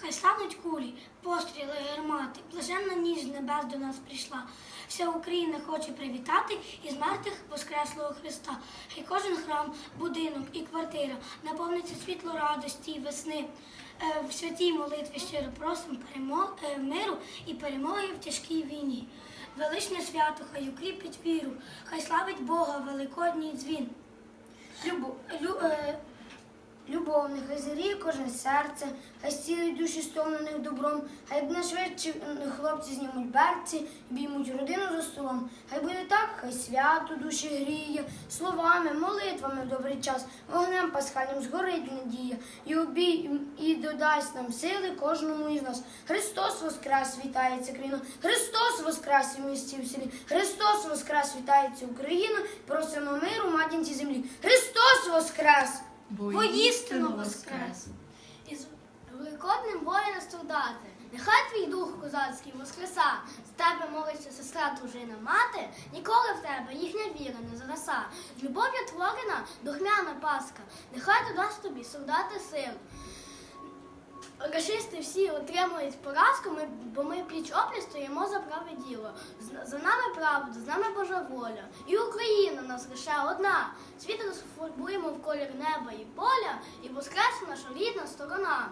Хай стануть кулі, постріли, гармати, блаженна ніч з небес до нас прийшла. Вся Україна хоче привітати із мертвих Воскреслого Христа. Хай кожен храм, будинок і квартира наповниться світло радості і весни. Е, В святій молитві щиро просимо перемо- е, миру і перемоги в тяжкій війні. Величне свято, хай укріпить віру, хай славить Бога великодній дзвін. Любов, Лю, е, любов, нехай зріє кожне серце, хай зцілить душі стомлених добром, хай якнайшвидше хлопці знімуть берці, біймуть родину за столом. Хай буде так, хай свято душі гріє, словами, молитвами в добрий час, вогнем пасхальним згорить надія, і обій і додасть нам сили кожному із нас. Христос воскрес, вітається країна, Христос воскрес у місті в селі, Христос воскрес, вітається Україна, просимо миру матінці землі. Христос воскрес! Воістину воскрес! Із великодним воїна солдати, нехай твій дух козацький воскреса, з тебе молиться сестра, дружина, мати, ніколи в тебе їхня віра не зраса. З любов'ю творена духмяна паска, нехай додасть тобі солдати сил. Рашисти всі отримують поразку, ми, бо ми пліч опліч стоїмо за праве діло. З- За нами правда, з нами Божа воля. І Україна нас лише одна. Світ колір неба і поля, і воскресне наша сторона.